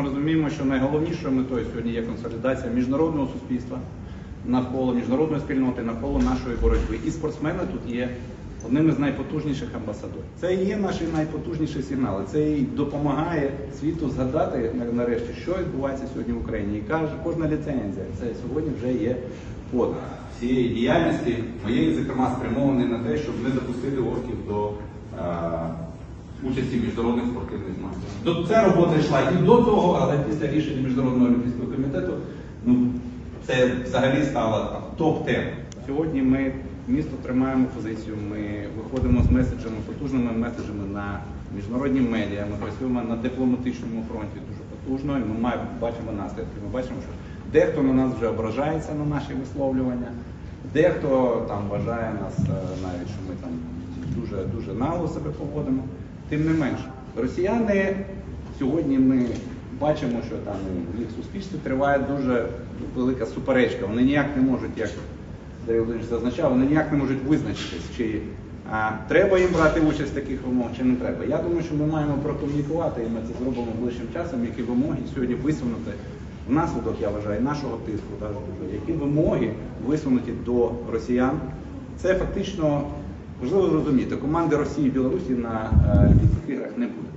ми розуміємо, що найголовнішою метою сьогодні є консолідація міжнародного суспільства навколо міжнародної спільноти, навколо нашої боротьби. І спортсмени тут є одним із найпотужніших амбасадорів. Це і є наш найпотужніший сигнал. Це і допомагає світу згадати нарешті, що відбувається сьогодні в Україні. І каже, кожна ліцензія це сьогодні вже є подвиг цієї діяльності моєї, зокрема, спрямований на те, щоб не допустити орків до е, участі в міжнародних спортивних змаганнях. До ця робота йшла і до того, але після рішення Міжнародного олімпійського комітету ну, це взагалі стало топ-тема. Сьогодні ми місто тримаємо позицію. Ми виходимо з меседжами, потужними меседжами на міжнародні медіа. Ми працюємо на дипломатичному фронті дуже потужно. І ми маємо бачимо наслідки. Ми бачимо, що дехто на нас вже ображається на наші висловлювання, дехто там вважає нас е, навіть, що ми там дуже дуже нагло себе поводимо. Тим не менш, росіяни сьогодні ми бачимо, що там в їх суспільстві триває дуже велика суперечка. Вони ніяк не можуть, як Андрій Володимирович зазначав, вони ніяк не можуть визначитись, чи а, треба їм брати участь в таких вимогах, чи не треба. Я думаю, що ми маємо прокомунікувати, і ми це зробимо ближчим часом, які вимоги сьогодні висунути внаслідок, я вважаю, нашого тиску, які вимоги висунуті до росіян. Це фактично важливо зрозуміти. Команди Росії і Білорусі на е, Олімпійських іграх не буде.